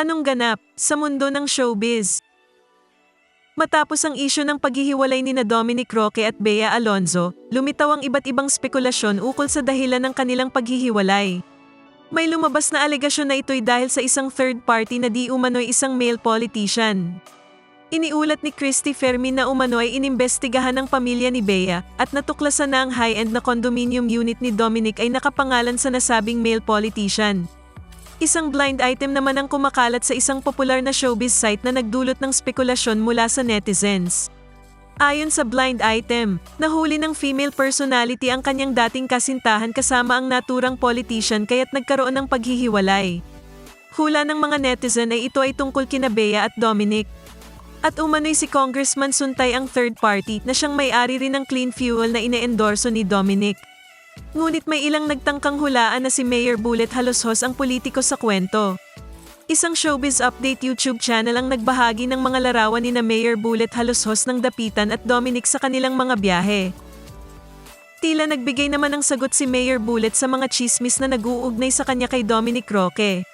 Anong ganap sa mundo ng showbiz? Matapos ang isyu ng paghihiwalay ni na Dominic Roque at Bea Alonzo, lumitaw ang iba't ibang spekulasyon ukol sa dahilan ng kanilang paghihiwalay. May lumabas na alegasyon na ito'y dahil sa isang third party na di umano'y isang male politician. Iniulat ni Christy Fermin na umano ay inimbestigahan ng pamilya ni Bea at natuklasan na ang high-end na condominium unit ni Dominic ay nakapangalan sa nasabing male politician. Isang blind item naman ang kumakalat sa isang popular na showbiz site na nagdulot ng spekulasyon mula sa netizens. Ayon sa blind item, nahuli ng female personality ang kanyang dating kasintahan kasama ang naturang politician kaya't nagkaroon ng paghihiwalay. Hula ng mga netizen ay ito ay tungkol kina Bea at Dominic. At umano'y si Congressman Suntay ang third party na siyang may-ari rin ng clean fuel na ine-endorso ni Dominic. Ngunit may ilang nagtangkang hulaan na si Mayor Bullet Haloshos ang politiko sa kwento. Isang showbiz update YouTube channel ang nagbahagi ng mga larawan ni na Mayor Bullet Haloshos ng Dapitan at Dominic sa kanilang mga biyahe. Tila nagbigay naman ng sagot si Mayor Bullet sa mga chismis na nag-uugnay sa kanya kay Dominic Roque.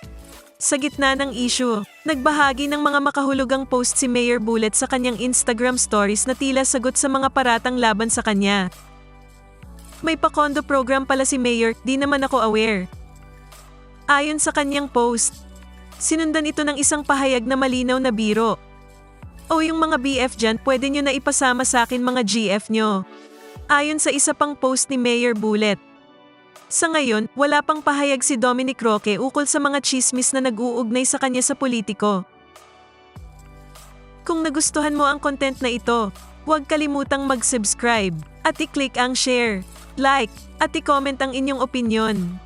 Sa gitna ng issue, nagbahagi ng mga makahulugang post si Mayor Bullet sa kanyang Instagram stories na tila sagot sa mga paratang laban sa kanya. May pa-condo program pala si Mayor, di naman ako aware. Ayon sa kanyang post, sinundan ito ng isang pahayag na malinaw na biro. O yung mga BF dyan, pwede nyo na ipasama sa akin mga GF nyo. Ayon sa isa pang post ni Mayor Bullet. Sa ngayon, wala pang pahayag si Dominic Roque ukol sa mga chismis na nag-uugnay sa kanya sa politiko. Kung nagustuhan mo ang content na ito, huwag kalimutang mag-subscribe at i-click ang share, like, at i-comment ang inyong opinion.